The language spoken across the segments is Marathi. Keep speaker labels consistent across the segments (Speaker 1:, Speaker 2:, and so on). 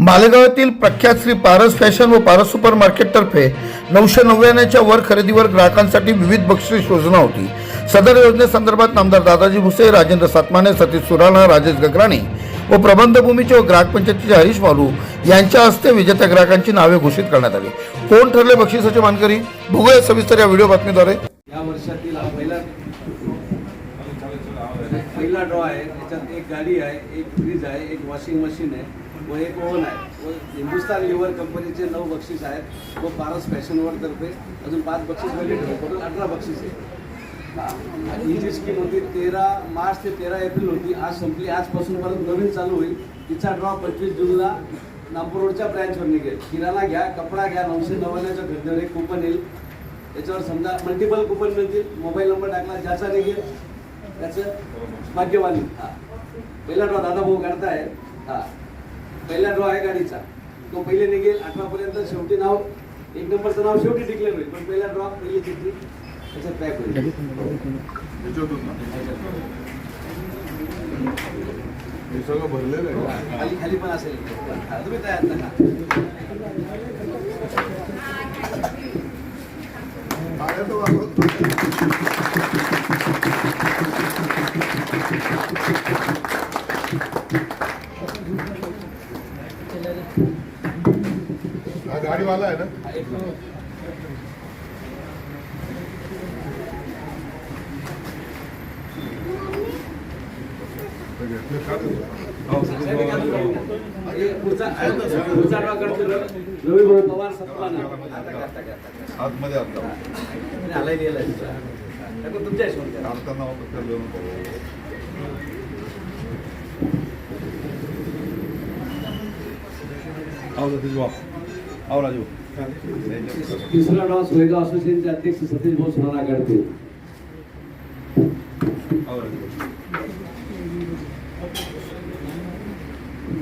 Speaker 1: मालेगावातील प्रख्यात श्री पारस फॅशन व पारस सुपर मार्केटतर्फे नऊशे नव्याण्णवच्या वर खरेदीवर ग्राहकांसाठी विविध बक्षीस योजना होती. सदर योजनेसंदर्भात नामदार दादाजी भुसे राजेंद्र सातमाने सतीश सुराणा राजेश गगराणी व प्रबंधभूमीचे व ग्राहक पंचायतीचे हरीश मालू यांच्या हस्ते विजेत्या ग्राहकांची नावे घोषित करण्यात आली. कोण ठरले बक्षिसाचे मानकरी? बघूया सविस्तर या व्हिडिओ बातमीद्वारे.
Speaker 2: या वर्षातील पहिला ड्रॉ आहे. त्याच्यात एक गाडी आहे एक फ्रीज आहे एक वॉशिंग मशीन आहे. व एक ओव्हन आहे? व हिंदुस्तान लिव्हर कंपनीचे नऊ बक्षीस आहेत. व पारस फॅशनवर तर्फे. अजून पाच बक्षीस वगैरे टोटल अठरा बक्षीस आहे ही. जी स्कीम होती तेरा मार्च ते तेरा एप्रिल होती. आज संपली. आजपासून परत नवीन चालू होईल. तिचा ड्रॉ पंचवीस जूनला नागपूर रोडच्या ब्रँचवर निघेल किराणा घ्या कपडा घ्या नऊशे नव्याण्णवच्या खरेदीवर एक कुपन येईल. त्याच्यावर समजा मल्टिपल कुपन मिळतील. मोबाईल नंबर टाकला ज्याचा निघेल त्याचं भाग्यवानी हा. पहिला ड्रॉ दादा भाऊ काढताय हा. पहिला ड्रॉ आहे गाडीचा. तो पहिले निघेल अठरापर्यंत शेवटी नाव एक नंबरचं नाव शेवटी डिक्लेअर होईल पण पहिला ड्रॉ पहिली चिठ्ठी त्याच्यात पॅक होईल.
Speaker 3: हे सगळं भरलेलं आहे.
Speaker 2: खाली खाली पण असेल. तुम्ही तयार नका
Speaker 3: पाया तर वापरतो. हा गाडीवाला आहे ना
Speaker 2: हा, एक मिनिट.
Speaker 3: ते घेतलं का तुझं?
Speaker 2: हे पुढचा पुढचा ड्रॉ करतो रवी भाऊ पवार सत्ताना आता का, आता का, आता का.
Speaker 3: आतमध्ये
Speaker 2: आलाय गेलाय तुमच्या हिशोबाने
Speaker 3: लिहून बघू.
Speaker 2: तिसरा डॉ सोयगाव असोसिएशनचे अध्यक्ष सतीश भाऊ सोनारा करतील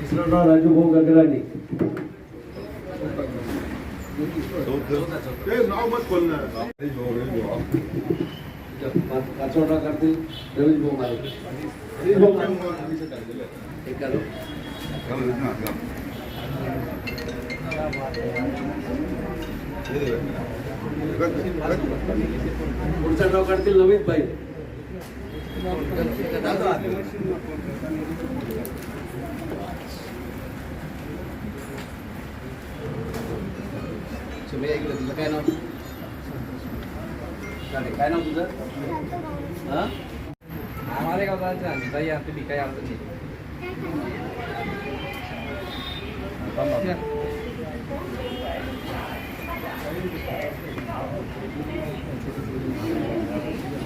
Speaker 2: तिसरा डॉ राजू भाऊ गगराणी
Speaker 3: नाव मत
Speaker 2: करतील रवीश भाऊ मारे हरीश भाऊ मारे. हे करू.
Speaker 3: घाल रे ना, घाल. हे दे. रख, रख.
Speaker 2: पुढचा डॉ करतील नवीन बाई सुमेय इकडे तुझं काय नाव काय काय नाव तुझं हा
Speaker 4: हमारे गाँव का जान बताइए आपको भी क्या याद नहीं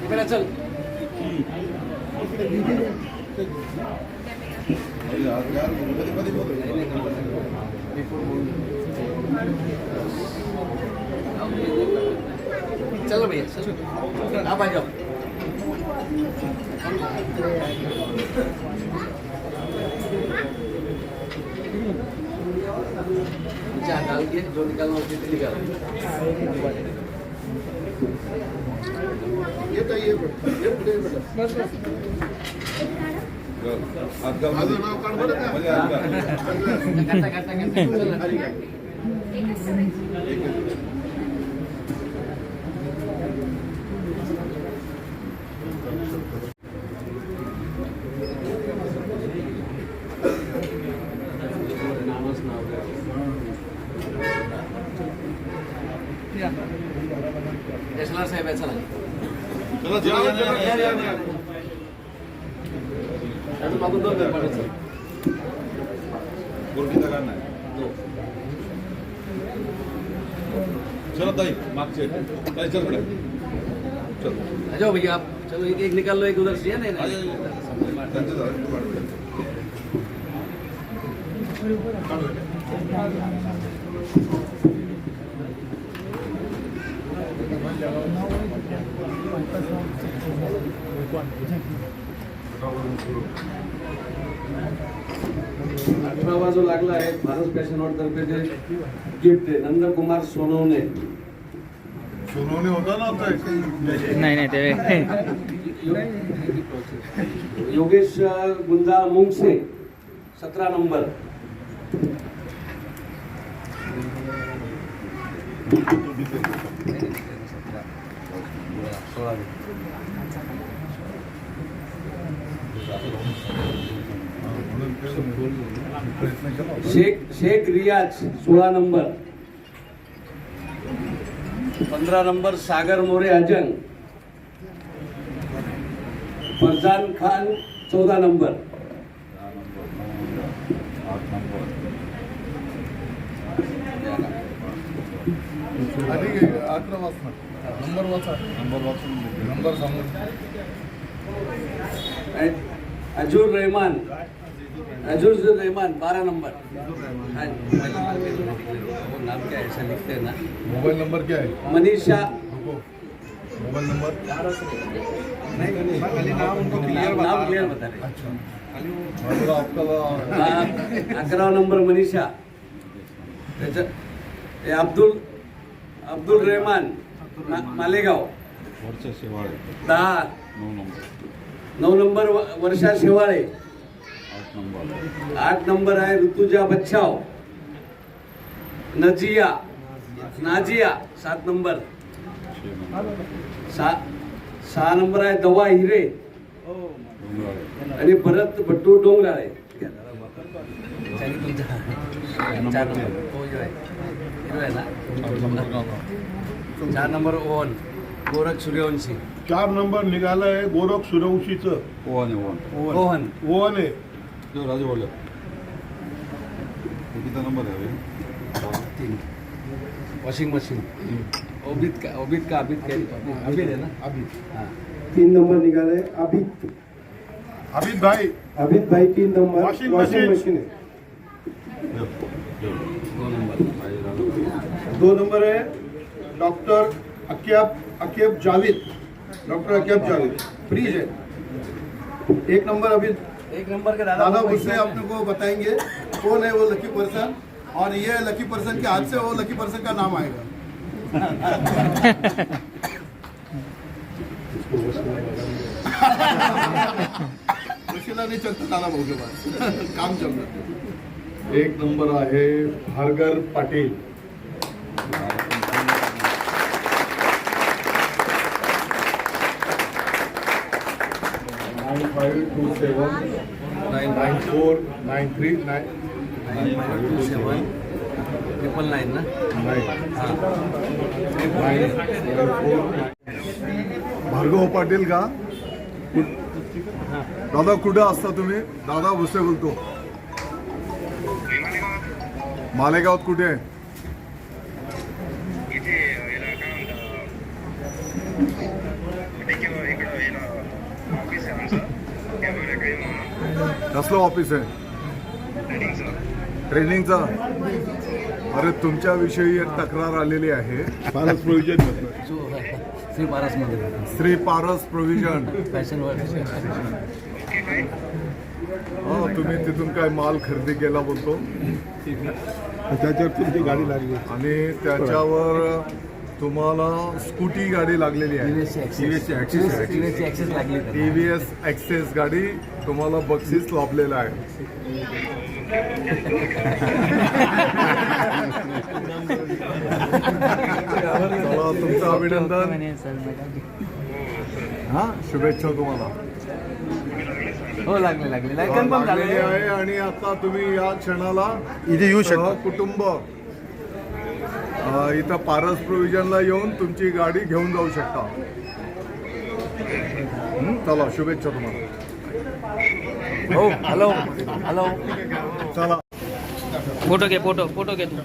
Speaker 2: इकडे चल
Speaker 3: अरे यार, यार, कधी कधी बोलतो.
Speaker 2: चलो भैया चलो आप आ जाओ नीचे हाथ डाल के जो निकाल
Speaker 3: ये तो ये
Speaker 2: यशलाल साहेब आहे चला मागून दोन चल.
Speaker 3: चला ताई मागचे. ताई चल पुढे. चल.
Speaker 2: आ जाओ भैया आप चलो एक एक निकाल लो एक उधर से है नहीं अठरावा जो लगला है भारत फ़ैशन आउट तर्फे जे गिफ्ट है नंद कुमार
Speaker 3: सोनौने सोनौने होता ना होता है
Speaker 4: नहीं नहीं तेरे
Speaker 2: योगेश गुंजा मुंग से सत्रह नंबर.
Speaker 4: सोळा
Speaker 2: शेख शेख रियाज सोळा नंबर. पंधरा नंबर सागर मोरे अजन. फरजान खान चौदा नंबर.
Speaker 3: आठ नंबर नंबर वाचा. नंबर वाचून नंबर सांगून
Speaker 2: अजूर रहमान. अजूर रहमान बारह नंबर. हाँ, वो नाम क्या है ऐसा लिखते हैं ना.
Speaker 3: मोबाईल नंबर क्या है
Speaker 2: मनीषा.
Speaker 3: रुको मोबाईल नंबर?
Speaker 2: नाम नाम क्लियर बता रहे
Speaker 3: अच्छा. बाजूला आपल्याला
Speaker 2: अकरा नंबर मनीषा. अब्दुल अब्दुल रहमान. मालेगाव. दहा.
Speaker 3: नऊ नंबर.
Speaker 2: वर्षा शेवाळे
Speaker 3: आठ नंबर
Speaker 2: आठ नंबर आहे ऋतुजा बच्छाव. नजिया. नाजिया. सात नंबर. सहा नंबर आहे दवा हिरे. आणि भरत भट्टू डोंगराळे
Speaker 4: चार नंबर तो जो आहे हिरो आहे ना
Speaker 3: आठ नंबर गाव
Speaker 2: चार नंबर ओवन गोरख सूर्यवंशी
Speaker 5: चार नंबर निघालाय गोरख सुरवशीचं
Speaker 3: ओवान ओवान
Speaker 2: ओहन
Speaker 5: ओवन आहे
Speaker 3: जो राजू बोलले किती नंबर आहे
Speaker 2: तीन वॉशिंग मशीन ओबित का ओबित का अबित का अबित है ना अबित हाँ
Speaker 6: तीन नंबर निघाले अभित
Speaker 5: अमित भाई
Speaker 6: अभित भाई तीन नंबर वॉशिंग. मशीन आहे
Speaker 2: दो नंबर
Speaker 5: है doctor Aqib Aqib Javed. Doctor Aqib Javed. Fridge है। एक नंबर अभी
Speaker 2: एक नंबर के
Speaker 5: दादा उससे अपने को बताएँगे कौन है वो लकी पर्सन और ये लकी पर्सन के हाथ से वो लकी पर्सन का नाम आएगा। नहीं चलता दादा भाऊ के पास काम चल रहा एक नंबर आहे Bhargav Patil. Nine
Speaker 2: five
Speaker 5: two seven. Nine nine four
Speaker 2: nine. Three nine two seven triple ना
Speaker 3: भार्गव पाटील का? दादा कुठे असता तुम्ही? दादा भुसे बोलतो.
Speaker 7: वेळेला काही म्हणून
Speaker 3: कसलं ऑफिस आहे?
Speaker 7: ट्रेनिंगचं
Speaker 3: अरे तुमच्याविषयी एक तक्रार आलेली आहे.
Speaker 5: फारच प्रोविजन
Speaker 2: श्री पारसमध्ये.
Speaker 3: श्री पारस प्रोव्हिजन हो तुम्ही तिथून काय माल खरेदी केला बोलतो?
Speaker 5: त्याच्यावर तुमची गाडी लागली.
Speaker 3: आणि त्याच्यावर तुम्हाला स्कूटी गाडी लागलेली आहे.
Speaker 2: ऍक्सेस लागली
Speaker 3: टी व्ही एस ॲक्सेस गाडी तुम्हाला बक्षीस लाभलेलं आहे. तुमचं अभिनंदन. हा शुभेच्छा तुम्हाला.
Speaker 2: हो लागले लागले.
Speaker 3: लागलेली आहे आणि आता तुम्ही या क्षणाला
Speaker 1: इथे येऊ शकता.
Speaker 3: कुटुंब इथं पारस प्रोव्हिजनला येऊन तुमची गाडी घेऊन जाऊ शकता. हं, चला शुभेच्छा तुम्हाला.
Speaker 4: हो हॅलो हॅलो
Speaker 3: चला.
Speaker 8: फोटो घे फोटो फोटो घे तू.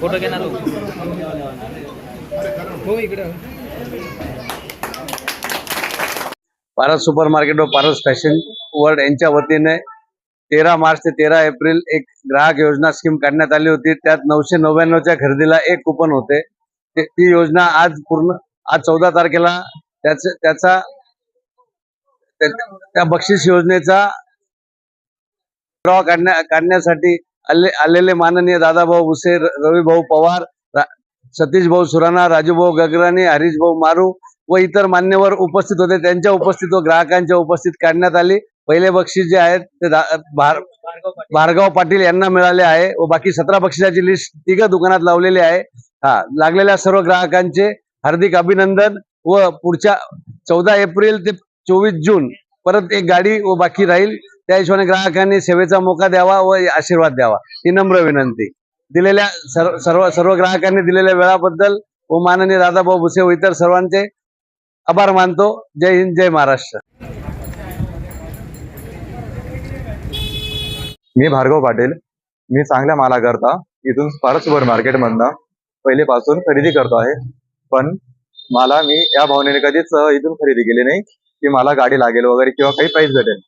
Speaker 8: फोटो घे ना तू. हो इकडं
Speaker 2: पारस सुपर मार्केट व पारस फॅशन वर्ल्ड यांच्या वतीने तेरा मार्च ते तेरा एप्रिल एक ग्राहक योजना स्कीम काढण्यात आली होती. त्यात नऊशे नव्याण्णवच्या खरेदीला एक कुपन होते. ती योजना आज पूर्ण आज चौदा तारखेला त्याच त्याचा त्या- बक्षीस योजनेचा काढण्या काढण्यासाठी आले आलेले माननीय दादाभाऊ भुसे रविभाऊ पवार सतीश भाऊ सुराणा राजूभाऊ गगराणी हरीश भाऊ मारू व इतर मान्यवर उपस्थित होते. त्यांच्या उपस्थित व ग्राहकांच्या उपस्थित काढण्यात आली. पहिले बक्षीस जे आहेत ते भार्गव पाटील यांना मिळाले आहे व बाकी सतरा बक्षिसाची लिस्ट तिघ दुकानात लावलेली आहे. हा लागलेल्या सर्व ग्राहकांचे हार्दिक अभिनंदन व पुढच्या चौदा एप्रिल ते चोवीस जून परत एक गाडी व बाकी राहील. त्या हिशोबाने ग्राहकांनी सेवेचा मोका द्यावा व आशीर्वाद द्यावा. ही नम्र विनंती. दिलेल्या सर्व सर्व सर्व ग्राहकांनी दिलेल्या वेळाबद्दल व माननीय दादाभाऊ भुसे व इतर सर्वांचे आभार मानतो. जय हिंद जय महाराष्ट्र.
Speaker 9: मी भार्गव पाटील. मी चांगल्या मालाकरता इथून फारच सुपर मार्केटमधनं पहिलेपासून खरेदी करतो आहे. पण मला मी या भावनेने कधीच इथून खरेदी केली नाही. की मला गाडी लागेल वगैरे किंवा काही प्राईस भेटेल.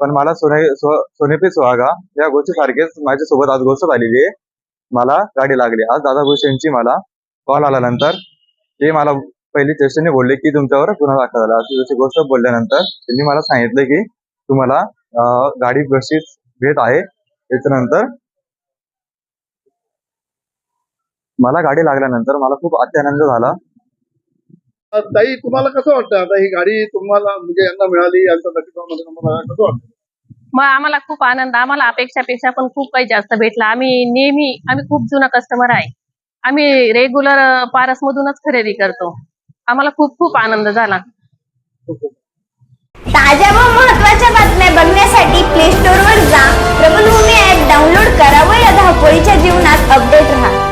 Speaker 9: पण मला सोने सोनेपी सुहागा या गोष्टी सारखेच माझ्यासोबत आज गोष्ट झालेली आहे. मला गाडी लागली. आज दादा भुसे मला कॉल आल्यानंतर ते मला पहिली चेष्टेने बोलले की तुमच्यावर गुन्हा दाखल झाला. अशी जशी गोष्ट बोलल्यानंतर त्यांनी मला सांगितलं की तुम्हाला गाडी बक्षीस भेट आहे. त्याच्यानंतर मला गाडी लागल्यानंतर मला खूप अत्यानंद झाला.
Speaker 5: ताई तुम्हाला कसं वाटतं? आता ही गाडी तुम्हाला म्हणजे यांना मिळाली तुम्हाला कसं वाटतं?
Speaker 10: मग आम्हाला खूप आनंद आम्हाला अपेक्षापेक्षा पण खूप काही जास्त भेटला. आम्ही नेहमी आम्ही खूप जुना कस्टमर आहे. आम्ही रेग्युलर पारस मधूनच खरेदी करतो. आम्हाला खूप खूप आनंद झाला.
Speaker 11: ताज्या व महत्त्वाच्या बातम्या बघण्यासाठी प्ले स्टोर वर जा. प्रबलभूमी ऍप डाउनलोड करा व या धावपळीच्या जीवनात अपडेट राहा.